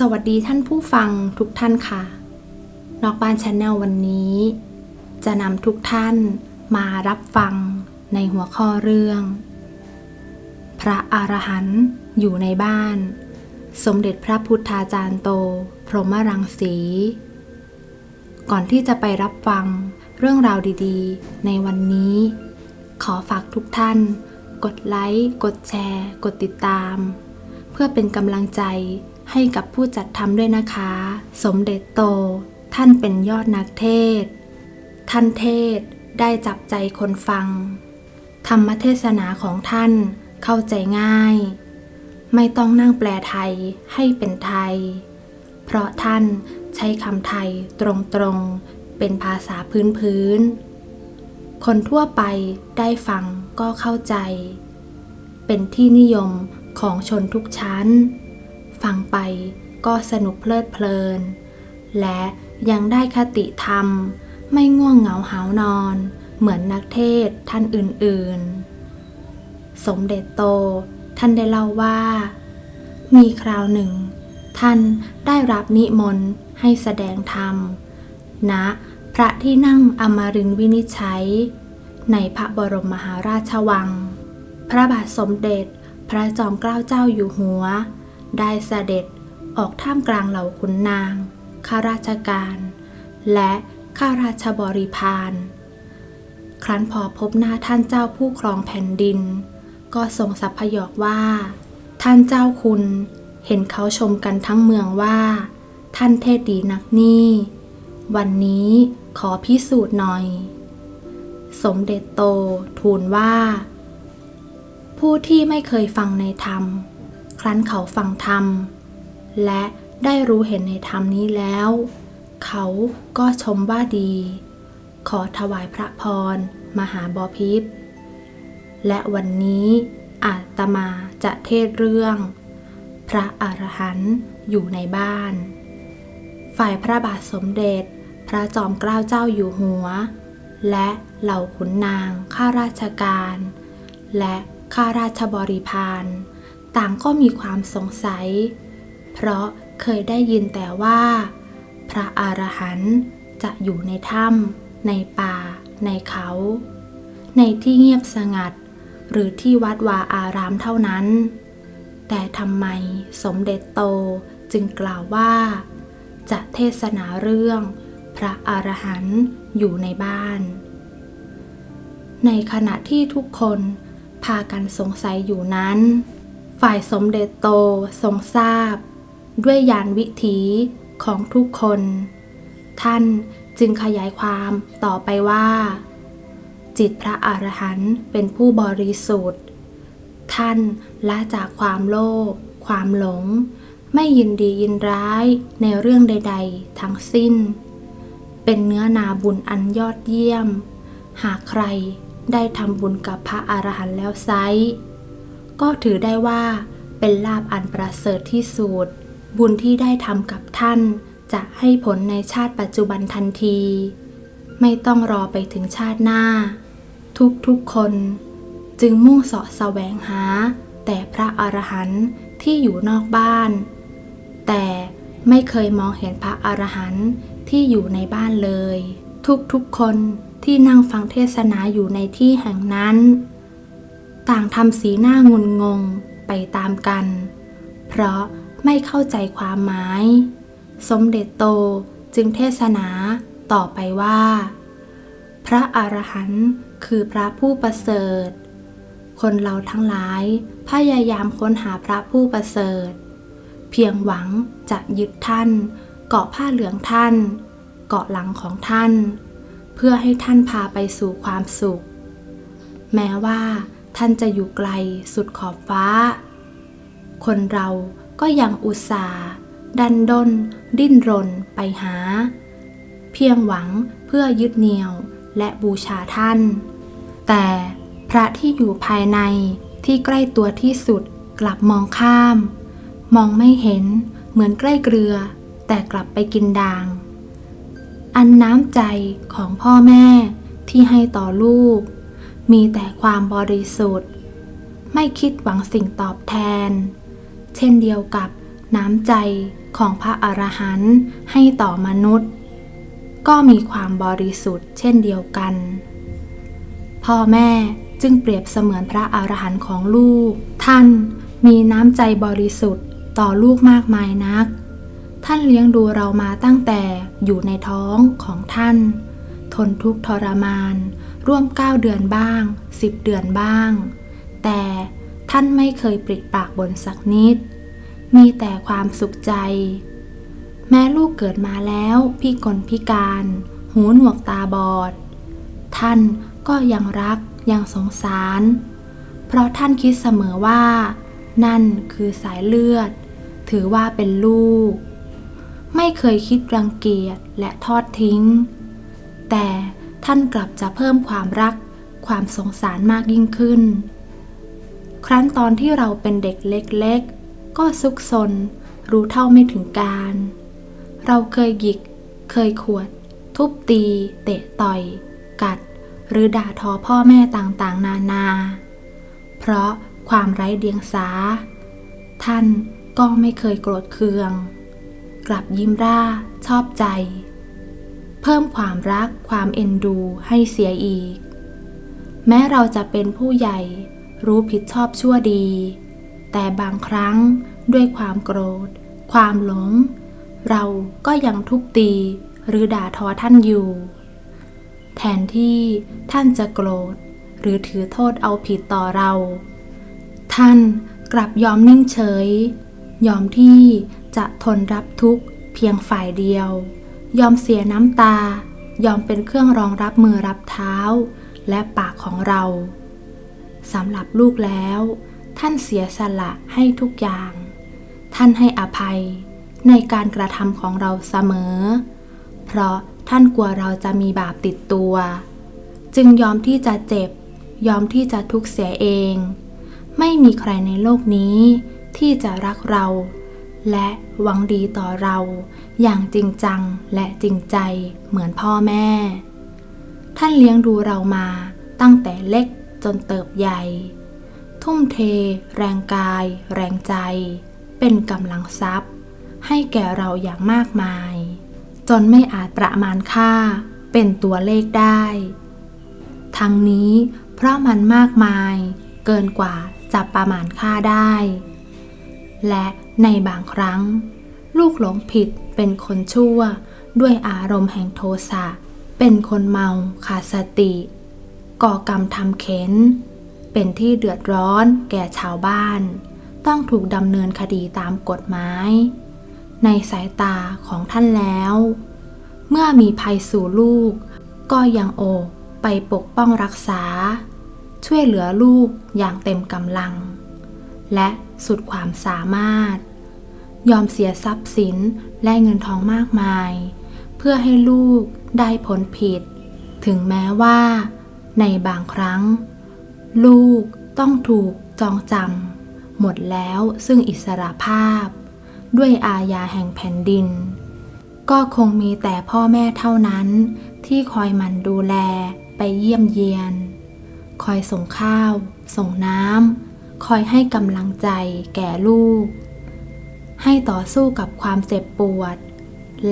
สวัสดีท่านผู้ฟังทุกท่านค่ะ นอกบ้านชาแนลวันนี้ จะนำทุกท่านมารับฟังในหัวข้อเรื่อง พระอรหันต์อยู่ในบ้าน สมเด็จพระพุทธาจารย์โต พรหมรังสี ก่อนที่จะไปรับฟังเรื่องราวดีๆ ในวันนี้ ขอฝากทุกท่าน กดไลค์ กดแชร์ กดติดตาม เพื่อเป็นกำลังใจ ให้กับผู้จัดทำด้วยนะคะ สมเด็จโต ท่านเป็นยอดนักเทศ ท่านเทศได้จับใจคนฟัง ธรรมเทศนาของท่านเข้าใจง่าย ไม่ต้องนั่งแปลไทยให้เป็นไทย เพราะท่านใช้คำไทยตรงๆ เป็นภาษาพื้นๆ คนทั่วไปได้ฟังก็เข้าใจ เป็นที่นิยมของชนทุกชั้น ฟังไปก็สนุกเพลิดเพลิน และยังได้คติธรรม ไม่ง่วงเหงาหาวนอน เหมือนนักเทศท่านอื่นๆ สมเด็จโตท่านได้เล่าว่า มีคราวหนึ่ง ท่านได้รับนิมนต์ให้แสดงธรรมณพระที่นั่งอมรินวินิจฉัย ในพระบรมมหาราชวัง พระบาทสมเด็จพระจอมเกล้าเจ้าอยู่หัว ได้เสด็จออกท่ามกลางเหล่าขุนนาง ข้าราชการ และข้าราชบริพาร ครั้นพอพบหน้าท่านเจ้าผู้ครองแผ่นดิน ก็ทรงสัพพยอกว่า ท่านเจ้าคุณเห็นเขาชมกันทั้งเมืองว่า ท่านเทศดีนักนี่ วันนี้ขอพิสูจน์หน่อย สมเด็จโตทูลว่า ผู้ที่ไม่เคยฟังในธรรม ครั้นเขาฟังธรรม และได้รู้เห็นในธรรมนี้แล้ว เขาก็ชมว่าดี ขอถวายพระพร มหาบอพิษและวันนี้อาตมาจะเทศเรื่อง พระอรหันต์อยู่ในบ้าน ฝ่ายพระบาทสมเด็จ พระจอมเกล้าเจ้าอยู่หัว และเหล่าขุนนางข้าราชการ และข้าราชบริพาร ต่างก็มีความสงสัย เพราะเคยได้ยินแต่ว่า พระอรหันต์จะอยู่ในถ้ำในป่า ในเขา ในที่เงียบสงัด หรือที่วัดวาอารามเท่านั้น แต่ทำไมสมเด็จโตจึงกล่าวว่า จะเทศนาเรื่องพระอรหันต์อยู่ในบ้าน ในขณะที่ทุกคนพากันสงสัยอยู่นั้น ฝ่ายสมเด็จโตทรงทราบ ด้วยยานวิถีของทุกคน ท่านจึงขยายความต่อไปว่า จิตพระอรหันต์เป็นผู้บริสุทธิ์ ท่านละจากความโลภความหลง ไม่ยินดียินร้ายในเรื่องใด ๆ ทั้งสิ้น เป็นเนื้อนาบุญอันยอดเยี่ยม หากใครได้ทำบุญกับพระอรหันต์แล้วไซ ก็ถือได้ว่าเป็นลาบอันประเสริฐที่สุด บุญที่ได้ทำกับท่าน จะให้ผลในชาติปัจจุบันทันที ไม่ต้องรอไปถึงชาติหน้า ทุกๆคน จึงมุ่งเสาะแสวงหา แต่พระอรหันต์ที่อยู่นอกบ้าน แต่ไม่เคยมองเห็นพระอรหันต์ที่อยู่ในบ้านเลย ทุกๆคนที่นั่งฟังเทศนาอยู่ในที่แห่งนั้น ต่างทำสีหน้างุนงงไปตามกัน เพราะไม่เข้าใจความหมาย สมเด็จโตจึงเทศนาต่อไปว่า พระอรหันต์คือพระผู้ประเสริฐ คนเราทั้งหลายพยายามค้นหาพระผู้ประเสริฐ เพียงหวังจะยึดท่าน เกาะผ้าเหลืองท่าน เกาะหลังของท่าน เพื่อให้ท่านพาไปสู่ความสุข แม้ว่า ท่านจะอยู่ไกลสุดขอบฟ้า คนเราก็ยังอุตส่าห์ดันด้น ดิ้นรนไปหา เพียงหวังเพื่อยึดเหนี่ยวและบูชาท่าน แต่พระที่อยู่ภายในที่ใกล้ตัวที่สุดกลับมองข้าม มองไม่เห็นเหมือนใกล้เกลือ แต่กลับไปกินด่าง อันน้ำใจของพ่อแม่ที่ให้ต่อลูก มีแต่ความบริสุทธิ์ ไม่คิดหวังสิ่งตอบแทน เช่นเดียวกับน้ำใจของพระอรหันต์ให้ต่อมนุษย์ ก็มีความบริสุทธิ์เช่นเดียวกัน พ่อแม่จึงเปรียบเสมือนพระอรหันต์ของลูก ท่านมีน้ำใจบริสุทธิ์ต่อลูกมากมายนัก ท่านเลี้ยงดูเรามาตั้งแต่อยู่ในท้องของท่าน ทนทุกข์ทรมาน ร่วม 9 เดือนบ้าง 10 เดือนบ้าง แต่ท่านไม่เคยปริปากบนสักนิด มีแต่ความสุขใจ แม้ลูกเกิดมาแล้วพิกลพิการ หูหนวกตาบอด ท่านก็ยังรักยังสงสาร เพราะท่านคิดเสมอว่า นั่นคือสายเลือด ถือว่าเป็นลูก ไม่เคยคิดรังเกียจและทอดทิ้ง แต่ ท่านกลับจะเพิ่มความรัก ความสงสารมากยิ่งขึ้น ครั้นตอนที่เราเป็นเด็กเล็กๆ ก็ซุกซน รู้เท่าไม่ถึงการ เราเคยหยิก เคยขวด ทุบตี เตะต่อย กัด หรือด่าทอพ่อแม่ต่างๆ นานา เพราะความไร้เดียงสา ท่านก็ไม่เคยโกรธเคือง กลับยิ้มร่าชอบใจ เพิ่มความรักความเอ็นดูให้เสียอีก แม้เราจะเป็นผู้ใหญ่รู้ผิดชอบชั่วดี แต่บางครั้งด้วยความโกรธ ความหลง เราก็ยังทุบตีหรือด่าทอท่านอยู่ แทนที่ท่านจะโกรธ หรือถือโทษเอาผิดต่อเรา ท่านกลับยอมนิ่งเฉย ยอมที่จะทนรับทุกข์เพียงฝ่ายเดียว ยอมเสียน้ำตา ยอมเป็นเครื่องรองรับมือรับเท้า และปากของเราสำหรับลูกแล้ว ท่านเสียสละให้ทุกอย่าง ท่านให้อภัยในการกระทำของเราเสมอ เพราะท่านกลัวเราจะมีบาปติดตัว จึงยอมที่จะเจ็บ ยอมที่จะทุกข์เสียเอง ไม่มีใครในโลกนี้ที่จะรักเรา และหวังดีต่อเรา อย่างจริงจังและจริงใจเหมือนพ่อแม่ ท่านเลี้ยงดูเรามาตั้งแต่เล็กจนเติบใหญ่ ทุ่มเท แรงกาย แรงใจ เป็นกำลังทรัพย์ ให้แก่เราอย่างมากมาย จนไม่อาจประมาณค่าเป็นตัวเลขได้ ทั้งนี้เพราะมันมากมาย เกินกว่าจะประมาณค่าได้ และในบางครั้ง ลูกหลงผิดเป็นคนชั่ว ด้วยอารมณ์แห่งโทสะเป็นคนเมาขาดสติ ก่อกรรมทำเข็น เป็นที่เดือดร้อนแก่ชาวบ้าน ต้องถูกดำเนินคดีตามกฎหมาย ในสายตาของท่านแล้ว เมื่อมีภัยสู่ลูก ก็ยังโอบไปปกป้องรักษา ช่วยเหลือลูกอย่างเต็มกำลัง และ สุดความสามารถ ยอมเสียทรัพย์สินและเงินทองมากมาย เพื่อให้ลูกได้ผลผิด ถึงแม้ว่า ในบางครั้ง ลูกต้องถูกจองจำหมดแล้วซึ่งอิสระภาพ ด้วยอาญาแห่งแผ่นดิน ก็คงมีแต่พ่อแม่เท่านั้นที่คอยหมันดูแลไปเยี่ยมเยียน คอยส่งข้าว ส่งน้ำ คอยให้กำลังใจแก่ลูก ให้ต่อสู้กับความเจ็บปวด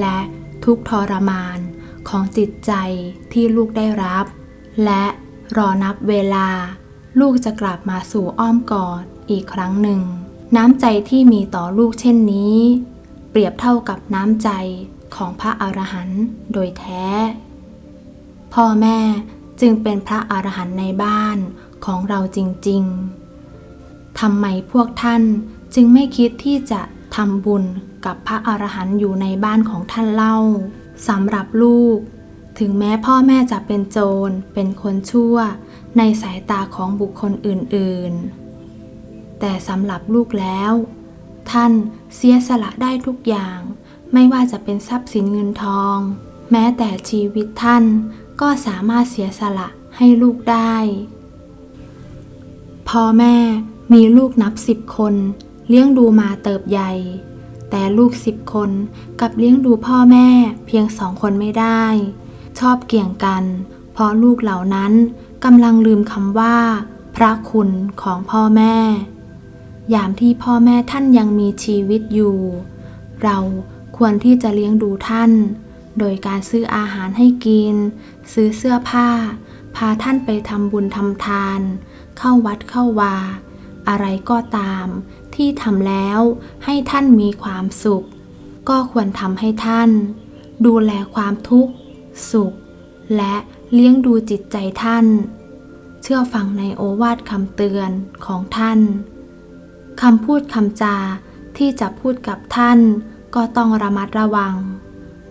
และทุกทรมานของจิตใจที่ลูกได้รับ และรอนับเวลา ลูกจะกลับมาสู่อ้อมกอดอีกครั้งหนึ่ง น้ำใจที่มีต่อลูกเช่นนี้ เปรียบเท่ากับน้ำใจของพระอรหันต์โดยแท้ พ่อแม่จึงเป็นพระอรหันต์ในบ้านของเราจริง ๆ ทำไมพวกท่านจึงไม่คิดที่จะทำบุญกับพระอรหันต์อยู่ในบ้านของท่านเล่าสำหรับลูก ถึงแม้พ่อแม่จะเป็นโจรเป็นคนชั่ว ในสายตาของบุคคลอื่นๆ แต่สำหรับลูกแล้ว ท่านเสียสละได้ทุกอย่าง ไม่ว่าจะเป็นทรัพย์สินเงินทอง แม้แต่ชีวิตท่านก็สามารถเสียสละให้ลูกได้ พ่อแม่ มีลูกนับสิบคน เลี้ยงดูมาเติบใหญ่ แต่ลูกสิบคนกับเลี้ยงดูพ่อแม่เพียงสองคนไม่ได้ ชอบเกี่ยงกัน เพราะลูกเหล่านั้นกำลังลืมคำว่า พระคุณของพ่อแม่ ยามที่พ่อแม่ท่านยังมีชีวิตอยู่ เราควรที่จะเลี้ยงดูท่าน โดยการซื้ออาหารให้กิน ซื้อเสื้อผ้า พาท่านไปทำบุญทำทาน เข้าวัดเข้าวา อะไรก็ตาม ที่ทำแล้วให้ท่านมีความสุข ก็ควรทำให้ท่าน ดูแลความทุกข์ สุข และเลี้ยงดูจิตใจท่าน เชื่อฟังในโอวาทคำเตือนของท่านคำพูดคำจาที่จะพูดกับท่านก็ต้องระมัดระวัง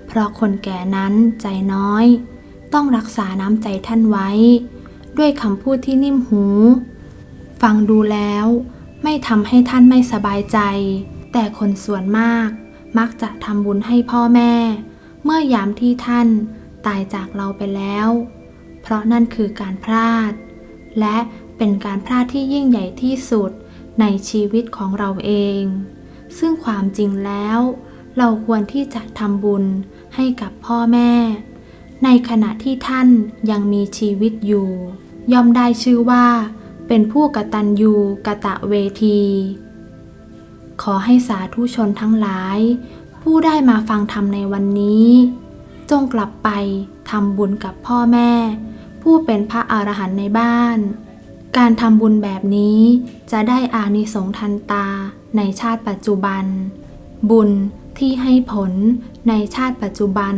เพราะคนแก่นั้นใจน้อย ต้องรักษาน้ำใจท่านไว้ ด้วยคำพูดที่นิ่มหู ฟังดูแล้ว ไม่ทำให้ท่านไม่สบายใจ แต่คนส่วนมาก มักจะทำบุญให้พ่อแม่ เมื่อยามที่ท่านตายจากเราไปแล้ว เพราะนั่นคือการพลาด และเป็นการพลาดที่ยิ่งใหญ่ที่สุดในชีวิตของเราเอง ซึ่งความจริงแล้ว เราควรที่จะทำบุญให้กับพ่อแม่ ในขณะที่ท่านยังมีชีวิตอยู่ ย่อมได้ชื่อว่า เป็นผู้กตัญญูกะตะเวที ขอให้สาธุชนทั้งหลาย ผู้ได้มาฟังธรรมในวันนี้ จงกลับไปทำบุญกับพ่อแม่ ผู้เป็นพระอรหันต์ในบ้าน การทำบุญแบบนี้จะได้อานิสงส์ทันตาในชาติปัจจุบัน บุญที่ให้ผลในชาติปัจจุบัน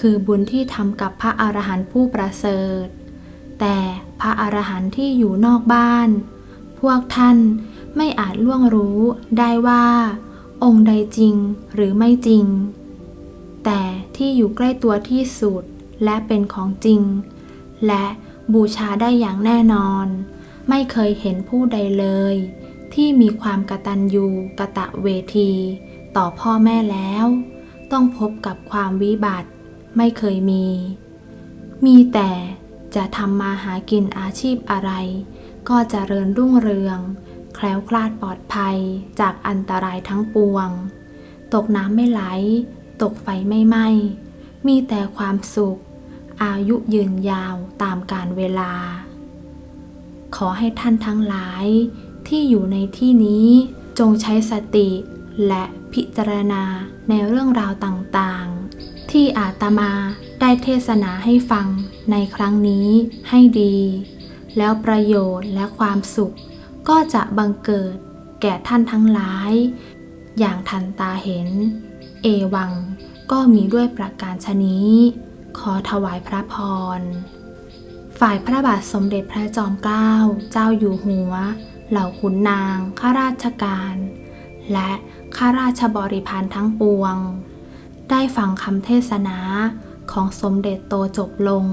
คือบุญที่ทำกับพระอรหันต์ผู้ประเสริฐ แต่พระอรหันต์ที่อยู่นอกบ้าน พวกท่านไม่อาจล่วงรู้ได้ว่า องค์ใดจริงหรือไม่จริง แต่ที่อยู่ใกล้ตัวที่สุดและเป็นของจริง และบูชาได้อย่างแน่นอน ไม่เคยเห็นผู้ใดเลย ที่มีความกตัญญูกะตะเวที ต่อพ่อแม่แล้ว ต้องพบกับความวิบัติ ไม่เคยมี มีแต่ จะทำมาหากินอาชีพอะไร ก็จเจริญรุ่งเรือง แคล้วคลาดปลอดภัยจากอันตรายทั้งปวง ตกน้ำไม่ไหล ตกไฟไม่ไหม้ มีแต่ความสุข อายุยืนยาวตามกาลเวลา ขอให้ท่านทั้งหลายที่อยู่ในที่นี้จงใช้สติและพิจารณาในเรื่องราวต่างๆ ที่อาตมาได้เทศนาให้ฟัง ในครั้งนี้ให้ดี แล้วประโยชน์และความสุข ก็จะบังเกิดแก่ท่านทั้งหลาย อย่างทันตาเห็น เอวังก็มีด้วยประการชนี้ ขอถวายพระพร ฝ่ายพระบาทสมเด็จพระจอมเกล้าเจ้าอยู่หัว เหล่าขุนนาง ข้าราชการ และข้าราชบริพารทั้งปวง ได้ฟังคำเทศนาของสมเด็จโตจบลง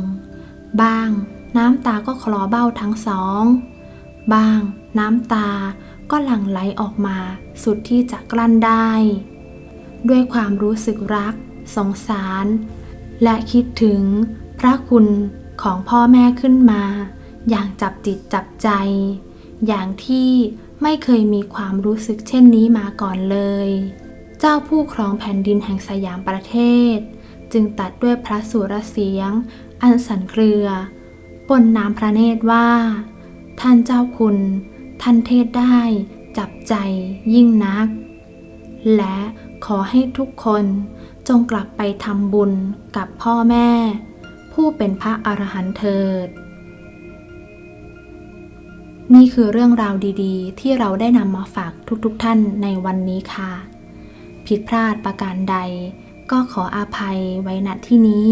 บ้าง น้ำตาก็คลอเบ้าทั้งสองบ้าง น้ำตาก็หลั่งไหลออกมา สุดที่จะกลั้นได้ ด้วยความรู้สึกรัก สงสาร และคิดถึงพระคุณของพ่อแม่ขึ้นมา อย่างจับจิตจับใจ อย่างที่ไม่เคยมีความรู้สึกเช่นนี้มาก่อนเลย เจ้าผู้ครองแผ่นดินแห่งสยามประเทศ จึงตัดด้วยพระสุรเสียง อันสันเครือปนน้ำพระเนตรว่า ท่านเจ้าคุณ ท่านเทศได้จับใจยิ่งนัก และขอให้ทุกคนจงกลับไปทำบุญกับพ่อแม่ ผู้เป็นพระอรหันต์เถิด นี่คือเรื่องราวดีๆ ที่เราได้นำมาฝากทุกๆทท่านในวันนี้ค่ะ ผิดพลาดประการใดก็ขออาภัยไว้ณที่นี้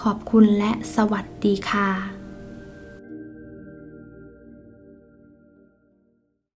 ขอบคุณและสวัสดีค่ะ